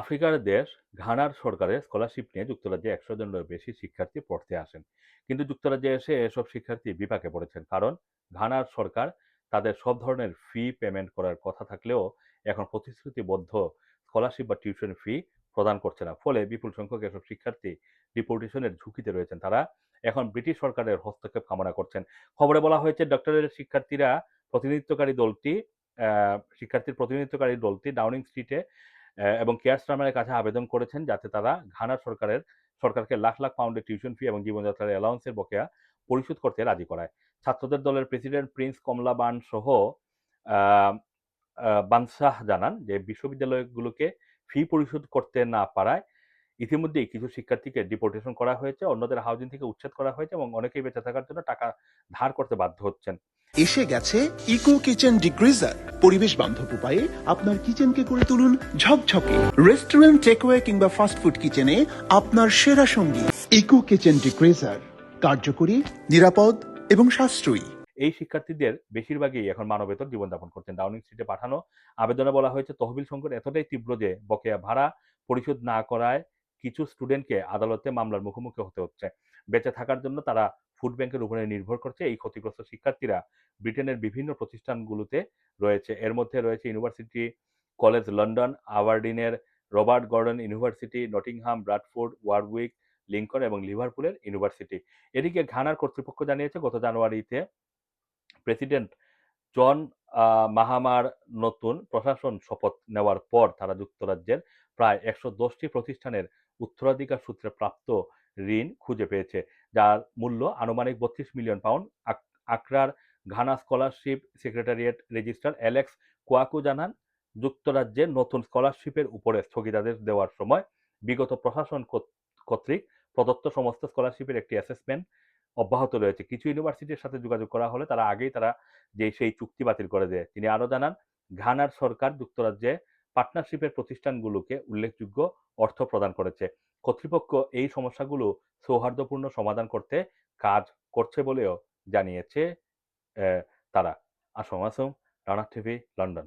আফ্রিকার দেশ ঘানার সরকারের স্কলারশিপ নিয়ে যুক্তরাজ্যে একশো জনের বেশি শিক্ষার্থী পড়তে আসেন। কিন্তু যুক্তরাজ্যে এসে এসব শিক্ষার্থী বিপাকে পড়েছেন কারণ ঘানার সরকার তাদের সব ধরনের ফি পেমেন্ট করার কথা থাকলেও এখন প্রতিশ্রুতিবদ্ধ স্কলারশিপ বা টিউশন ফি প্রদান করছে না। ফলে বিপুল সংখ্যক এসব শিক্ষার্থী ডিপোর্টেশনের ঝুঁকিতে রয়েছেন। তারা এখন ব্রিটিশ সরকারের হস্তক্ষেপ কামনা করছেন। খবরে বলা হয়েছে ডক্টরের শিক্ষার্থীরা প্রতিনিধিত্বকারী দলটি শিক্ষার্থীর প্রতিনিধিত্বকারী দলটি ডাউনিং স্ট্রিটে এবং কেয়ার স্টারমারের কাছে আবেদন করেছেন যাতে তারা ঘানা সরকারের, সরকারকে লাখ লাখ পাউন্ডের টিউশন ফি এবং জীবনযাত্রার অ্যালাউন্সের বকেয়া পরিশোধ করতে রাজি করায়। ছাত্রদের দলের প্রেসিডেন্ট প্রিন্স কমলা বান সহ বানশাহ জানান যে বিশ্ববিদ্যালয়গুলোকে ফি পরিশোধ করতে না পারায় ইতিমধ্যেই কিছু শিক্ষার্থীকে ডিপোর্টেশন করা হয়েছে, অন্যদের হাউজিং থেকে উচ্ছেদ করা হয়েছে এবং অনেকেই বেঁচে থাকার জন্য টাকা ধার করতে বাধ্য হচ্ছেন। এসে গেছে ইকো কিচেন ডিগ্রিজার পরিবেশ বান্ধব উপায়ে আপনার কিচেনকে করে তুলুন ঝকঝকে। রেস্টুরেন্ট, টেকওয়ে কিংবা ফাস্টফুড কিচেনে আপনার সেরা সঙ্গী। ইকো কিচেন ডিগ্রিজার কার্যকরী, নিরাপদ এবং সাশ্রয়ী। এই শিক্ষার্থীদের বেশিরভাগই এখন মানবেতর জীবনযাপন করছেন। ডাউনিং স্ট্রিটে পাঠানো আবেদনে বলা হয়েছে, তহবিল সংকট এতটাই তীব্র যে বকেয়া ভাড়া পরিশোধ না করায় কিছু স্টুডেন্টকে আদালতে মামলার মুখোমুখি হতে হচ্ছে। বেঁচে থাকার জন্য তারা ফুড ব্যাংকের উপরে নির্ভর করছে এই ক্ষতিগ্রস্ত শিক্ষার্থীরা ব্রিটেনের বিভিন্ন প্রতিষ্ঠানগুলোতে রয়েছে। এর মধ্যে রয়েছে university college London আওয়ারডিনের Robert Gordon university Nottingham Bradford Warwick Lincoln এবং লিভারপুলের ইউনিভার্সিটি এদিকে ঘানার কর্তৃপক্ষ জানিয়েছে, গত জানুয়ারিতে প্রেসিডেন্ট জন মাহামার নতুন প্রশাসন শপথ নেওয়ার পর তারা যুক্তরাজ্যের প্রায় একশো দশটি প্রতিষ্ঠানের উত্তরাধিকার সূত্রে প্রাপ্ত ঋণ খুঁজে পেয়েছে, যার মূল্য আনুমানিক বত্রিশ মিলিয়ন পাউন্ড। আক- আকরার Ghana scholarship secretariat registrar Alex Kwaku জানান যুক্তরাজ্যের নতুন স্কলারশিপের উপরে স্থগিতাদেশ দেওয়ার সময় বিগত প্রশাসন কর্ত- কর্তৃক প্রদত্ত সমস্ত স্কলারশিপের একটি অ্যাসেসমেন্ট অব্যাহত রয়েছে। কিছু ইউনিভার্সিটির সাথে যোগাযোগ করা হলে তারা আগেই তারা যে সেই চুক্তি বাতিল করে দেয়। তিনি আরও জানান, ঘানার সরকার যুক্তরাজ্যে পার্টনারশিপের প্রতিষ্ঠানগুলোকে উল্লেখযোগ্য অর্থ প্রদান করেছে। কর্তৃপক্ষ এই সমস্যাগুলো সৌহার্দ্যপূর্ণ সমাধান করতে কাজ করছে বলেও জানিয়েছে তারা। Assam Assam Rana TV, London.